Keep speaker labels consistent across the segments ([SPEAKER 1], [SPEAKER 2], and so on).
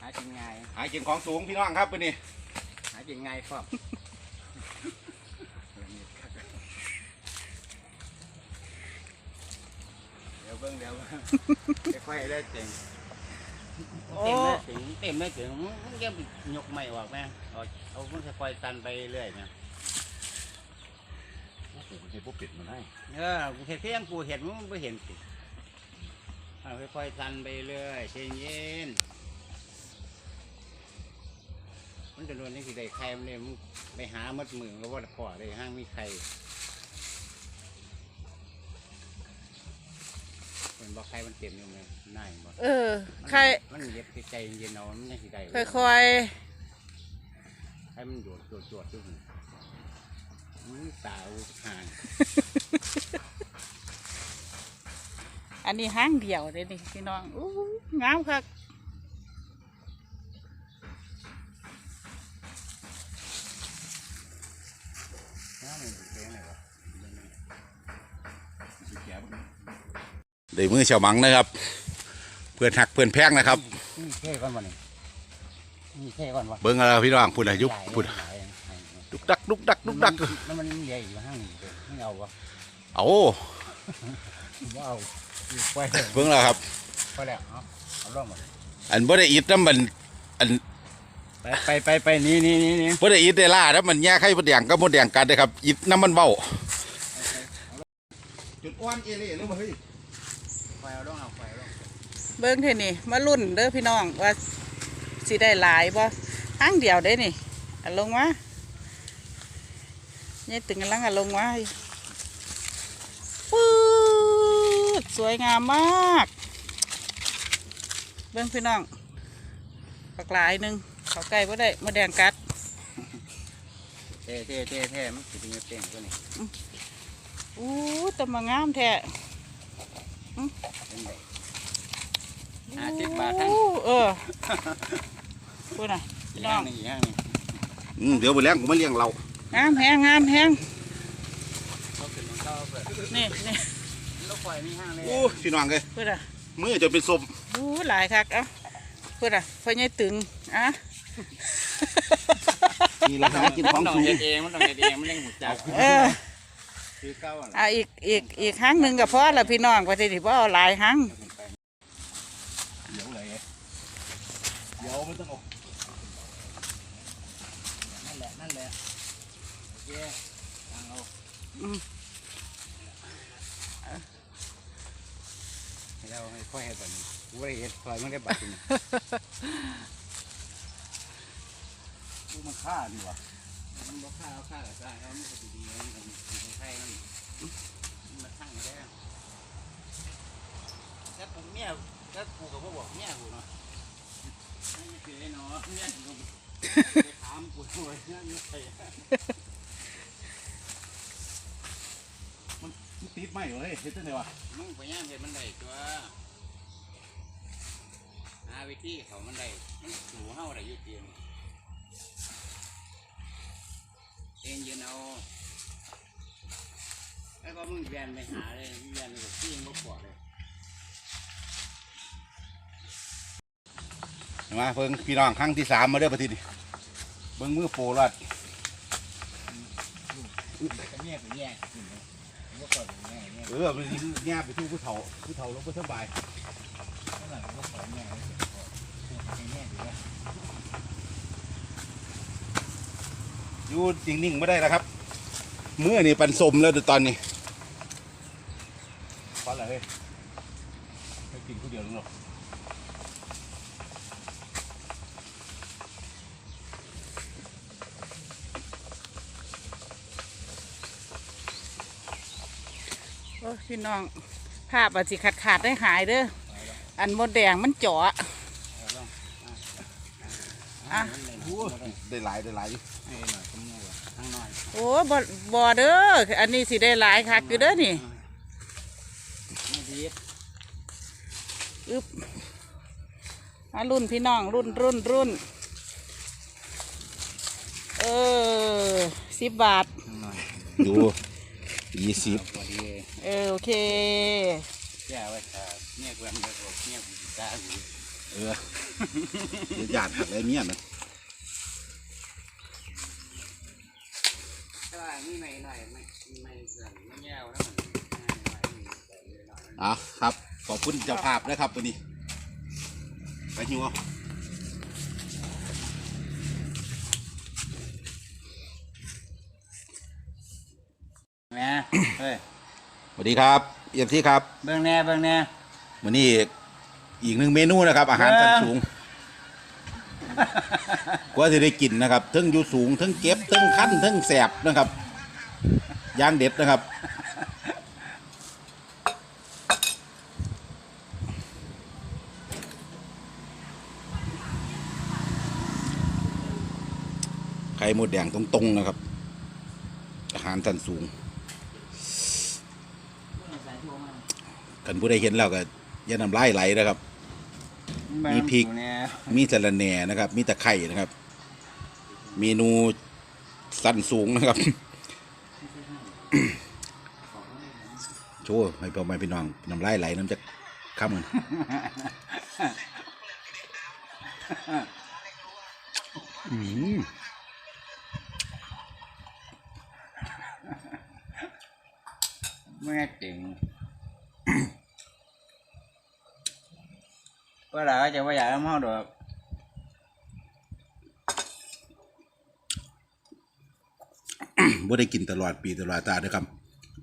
[SPEAKER 1] หากินง่าย
[SPEAKER 2] หากินของสูงพี่น้องครับวันนี้
[SPEAKER 1] หากินง่ายครอบเดี๋ยวเบิ่งเดี๋ยวเบิ่งค่อยๆได้เต็ม
[SPEAKER 3] โอ้
[SPEAKER 1] เต็มไม่ถึงเต็มไม่ถึงมันก็ยกไม่ออกแม่เอาเอามันค่อยๆตันไปเรื่อยนะ
[SPEAKER 2] ผมจะพวกปิดมันให้
[SPEAKER 1] เออกูเห็นเพียงกูเห็นมึงไม่เห็นสิเอาค่อยๆตันไปเรื่อยเย็นเย็นๆมันจะโดนนี่สิได้ใครมันเนี่ยมึงไปหามัดมือก็ว่าพอเลยห้างมีใครเป็นบอกใครมันเต็มอยู่ไหมน่ายบ่
[SPEAKER 3] เออใคร
[SPEAKER 1] มันเย็บใจเย็นๆเอามันยังสิได้
[SPEAKER 3] ค่อย
[SPEAKER 1] ให้มันโดดโดดโดดด้วย มึงตาห่าง
[SPEAKER 3] ๆอันนี้ห้างเดียวเลยนี่พี่น้องอู้งามคัก
[SPEAKER 1] น้ามันเป็นไงวะ
[SPEAKER 2] ได้มือเฉามังนะครับ เพื่อนหักเพื่อนแพงนะครับ
[SPEAKER 1] นี่เท่ก่อนวะนี่นี่เท่ก่อนวะ
[SPEAKER 2] เบิ้งอะไรพี่น้องพูดอายุพูด
[SPEAKER 1] หลายหลายหลาย
[SPEAKER 2] ดุกดักดุกดักดุกดัก
[SPEAKER 1] แล้วมันใหญ่อยู่ห้างนี่เลยไม่เอาวะ
[SPEAKER 2] เอา
[SPEAKER 1] ไม่เอาไป
[SPEAKER 2] เบิ้งแล้วครับ
[SPEAKER 1] ไปแล้วเอาเอาล่องหมด
[SPEAKER 2] อันบ่ได้อิดน้ำมันอัน
[SPEAKER 1] ไปไปไปไปนี่นี่นี่นี่
[SPEAKER 2] บ่ได้อิดได้ล่าแล้วมันแย่ไข่มดแดงก็มดแดงกันนะครับอิดน้ำมันเบาจุดอ้วนเอเล่หรือบ่เฮ้ย
[SPEAKER 1] ไปเอาล่องเอาไปเอาล่อง
[SPEAKER 3] เบิ้งเท่นี่มารุ่นเด้อพี่น้องว่าสิได้หลายบ่ห้างเดียวได้นี่อันลงมาเนี่ยตึงกำลังอันลงมาปื๊ดสวยงามมาก เบิ้งพี่น้องปากหลายหนึ่งเขาไก่บ่ได้มาแดงกัด
[SPEAKER 1] เท่เท่เท่เท่มันสิเป็นเต็งตัวนี้
[SPEAKER 3] อู้แตะมางามแท้
[SPEAKER 1] เป็นไงห้าสิบบาททั้ง
[SPEAKER 3] อู้เออพูดน่ะ
[SPEAKER 1] อี
[SPEAKER 3] พี่
[SPEAKER 1] ก
[SPEAKER 3] น้อ
[SPEAKER 1] ห้างงหนึงอีกห้างหนึง
[SPEAKER 2] อืมเดี๋ยวไปแล้งผมมาเลี้ยงเรา
[SPEAKER 3] งามแฮงงามแฮง
[SPEAKER 1] เขาขึ้นของเขาเปิด
[SPEAKER 3] นี่นี่
[SPEAKER 1] ลูกปล่อยมีห้างเลย
[SPEAKER 2] โอ้พี่น้องเลย
[SPEAKER 3] พูดอะ
[SPEAKER 2] มือจนเป็นสม
[SPEAKER 3] อู้หลายคักเอ้าพูดอะพ่อใหญ่ตึงอะ
[SPEAKER 2] นี่เราหากินของ
[SPEAKER 1] มันต้
[SPEAKER 2] สูง
[SPEAKER 1] เฮ็ดเองมันต้องเฮ็ดเองมันยังหูจัก
[SPEAKER 3] เออ
[SPEAKER 1] คือเก้าอะ
[SPEAKER 3] เอาอีกอีกอีกครั้งหนึ่งกับพ่อละพี่น้องประเทศที่พ่อเอาหลายครั้ง
[SPEAKER 2] เดี๋ยวเลยเดี๋ยวไม่ต้องออก
[SPEAKER 1] นั่นแหละนั่นแหละโอ เราให้ค่อยให้แบบนี้กูไม่ได้เฮ็ดคอยมันได้บัตรนี่
[SPEAKER 2] มันฆ่าดีวะ
[SPEAKER 1] มันบ่ค่าเอาค่ากับค่าเขาไมันก็ดีๆมันก็มีใช่มันมันมาทั้งได้แล้วผมเมียแล้วกูก็บ่บอกเมียกูเนาะไม่เคยเนาะเมียกูไปถามกูด้ว่าเนี่ยไม่ใช่
[SPEAKER 2] มันติด ไหมวะเฮ้ยเฮ็ดจังไดวะ
[SPEAKER 1] มึงพยายามเห็นมันได้ตัวหาวิธีเขามันได้มันสูเฮาได้อยุติมเองยืนเอาแล้วก็มึงแยนไปหาเลยแยนไปที่มึงบ่ปลอดเลย
[SPEAKER 2] มาเพิ่งพี่น้องครั้งที่สามมาเด้อประทินี้เบิ่งมือโปรลัด
[SPEAKER 1] ก็แยกไปแยกกินเลยบ่ ปลอดแยกแยก
[SPEAKER 2] เออมันแง่ไปทู่ผู้เฒ่าผู้เฒ่าลงไปสบาย
[SPEAKER 1] เท่าไหร่บ่ปลอดแยกเลยแยกอยู่แล้ว
[SPEAKER 2] อยู่นิ่งๆไม่ได้แล้วครับมือนี่ปันสมแล้วเดี๋ยวตอนนี้พอแล้วเฮ้ยไปกินผู้เดียวหรอก
[SPEAKER 3] พี่น้องภาพอาจสิขาดขาดได้หายเด้ออันมดแดงมันเจาะ
[SPEAKER 1] เอาลอง
[SPEAKER 3] อะ
[SPEAKER 2] โอ้ได้หลายได้หลายอยู่
[SPEAKER 1] ให้หน่อยขโมยข้างหน่อย
[SPEAKER 3] โอ้บ่บ่เด้ออันนี้สิได้หลายคักอยู่เด้อนี่
[SPEAKER 1] ไม่ดี
[SPEAKER 3] อึบมารุ่นพี่น้องรุ่นรุ่นรุ่นเออสิบบาท
[SPEAKER 1] ข้างหน่อย
[SPEAKER 2] ดูยี่สิบ
[SPEAKER 1] พอดี
[SPEAKER 3] เออโอเค
[SPEAKER 1] แก้ไว้ค่ะเนี่ยกวนไปบอกเนี่ยกูสิตากู
[SPEAKER 2] เออเดี๋ยวหยาดหักอะไรเมียนะ
[SPEAKER 1] ถ้าว่ามีไม่หน่อยไม่ไม่เกินไม่แย่วนะมันหน่อยมีแต่เยอะหน่อย
[SPEAKER 2] อะครับ ขอบคุณเจ้าภาพนะครับตัวนี้ ไปหิวเอา
[SPEAKER 1] แม่เฮ้ย
[SPEAKER 2] สวัสดีครับเอี่ยมที่ครับ
[SPEAKER 1] เบิ่งแน่เบิ่งแน่
[SPEAKER 2] วันนี้อีกหนึ่งเมนูนะครับ อาหารชั้นสูงกว่าจะได้กินนะครับทั้งอยู่สูงทั้งเก็บทั้งขั้นทั้งแสบนะครับย่างเด็ดนะครับไข่หมดแดงตรงๆนะครับ อาหารชั้นสูง กันผู้ใดเห็นแล้วก็อย่าน้ำลายไหลนะครับ มีพริก
[SPEAKER 1] เบิ่งแน่
[SPEAKER 2] มีสะระแหน่นะครับ มีตะไคร่นะครับ เมนูสั้นสูงนะครับ โชว์ให้พ่อแม่พี่น้องน้ำลายไหลน้ำจะข้ามกันอืม
[SPEAKER 1] แม่เจ๋ง ว่าเราจะว่าอยากน้ำเฮาดอก
[SPEAKER 2] บ่ได้กินตลอดปีตลอดตาเด้อครับ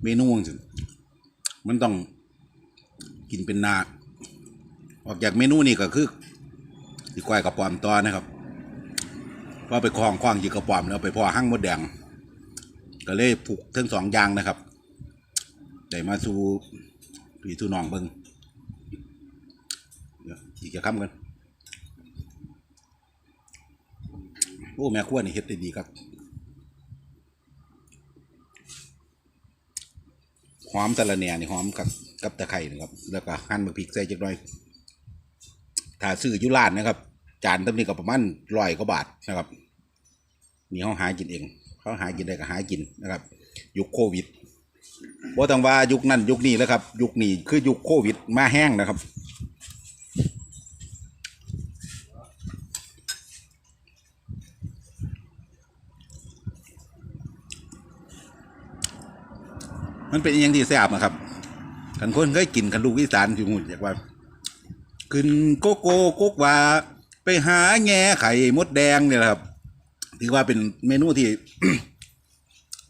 [SPEAKER 2] เมนูจังมันต้องกินเป็นนาออกจากเมนูนี่ก็คือสิก้อยกระป๋อมต่อนะครับพอไปคล้องคว้างยีกระป๋อมแล้วไปพอหั่งมดแดง ก็เลยผูกทั้งสองอย่างนะครับได้มาสู่พี่สู่น้องเบิง อีกจะค้ำกันโอ้แม่ครัวนี่เฮ็ดได้ดีครับหอมตะละแหน่นี่หอมกับกับตะไคร่นะครับ แล้วก็หั่นมะพริกใส่จักหน่อยถ้าซื้ออยุร้านนะครับ จานตำนี้ก็ประมาณร้อยกว่าบาทนะครับนี่เขาหากินเองเขาหากินได้ก็หากินนะครับ ยุคโควิดบ่ต้องว่ายุคนั้นยุคนี้แล้วครับ ยุคนี้คือยุคโควิดมาแห้งนะครับ มันเป็นอย่างที่แซ่บนะครับกันคนเคยกินกันลูกอีสานที่หูจากว่าขึ้นโกโก้โกกว่าไปหาแง่ไข่มดแดงเนี่ยแหละครับถือว่าเป็นเมนูที่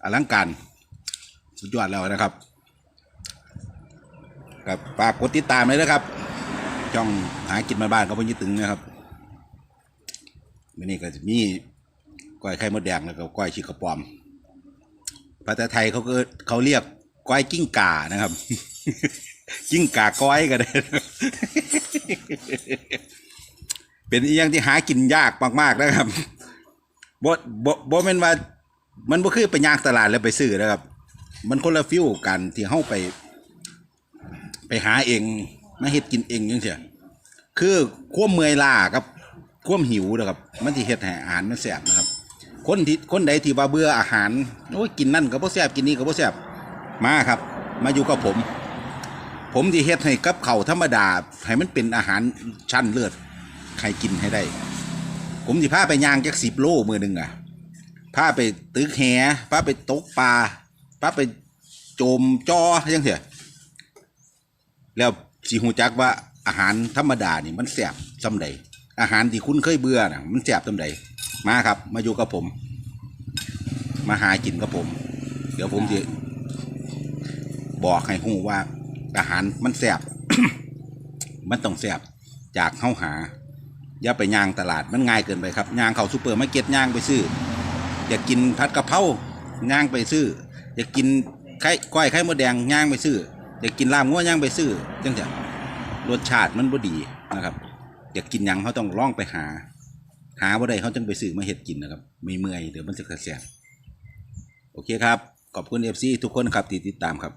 [SPEAKER 2] อลังการสุดยอดแล้วนะครับกับฝากกดติดตามเลยนะครับช่องหากินมาบ้านเขาพญิตึงนะครับวันนี้ก็จะมีก้อยไข่มดแดงแล้วก็ก้อยชิกระปอมภาษาไทยเขาก็เขาเรียก ก้อยกิ้งก่านะครับ กิ้งก่าก้อยก็ได้ เป็นอย่างที่หากินยากมากๆนะครับบ่บ่บ่แม่นว่า มันบ่คือไปย่างตลาดแล้วไปซื้อนะครับ มันคนละฟิวกันที่เฮาไป ไปหาเองมาเฮ็ดกินเองจังซี่คือควมเมื่อยล้ากับควมหิวนะครับ มันสิเฮ็ดให้อาหารมันแซ่บนะครับ คนที่คนใดที่ว่าเบื่ออาหารโอ้ยกินนั่นก็บ่แซ่บกินนี่ก็บ่แซ่บ มาครับ มาอยู่กับผม ผมที่เฮ็ดให้กับเขาธรรมดาให้มันเป็นอาหารชั้นเลิศใครกินให้ได้ ผมสิพาไปย่างจักสิบโลมือหนึ่งอะพาไปตึกแหพาไปตกปลาพาไปโจมจอจังเสียแล้วสิหูจักว่าอาหารธรรมดานี่มันแซ่บซำใดอาหารที่คุณเคยเบื่อน่ะมันแซ่บซำใดมาครับ มาอยู่กับผม มาหากินกับผม เดี๋ยวผมจะ บอกให้หูว่าอาหารมันแสบ มันต้องแสบจากเข้าหา อย่าไปย่างตลาดมันง่ายเกินไปครับย่างเขาซูเปอร์มาร์เก็ตย่างไปซื้ออยากกินผัดกะเพราย่างไปซื้ออยากกินไข่ก้อยไข่มดแดงย่างไปซื้ออยากกินลาบงัวย่างไปซื้อจังจะรสชาติมันบ่ดีนะครับอยากกินยังเขาต้องล่องไปหา หาว่าใดเขาจึงไปซื้อมาเห็ดกินนะครับไม่เมื่อยเดี๋ยวมันจะเสียโอเคครับ ขอบคุณเอฟซีทุกคนครับที่ติดตามครับ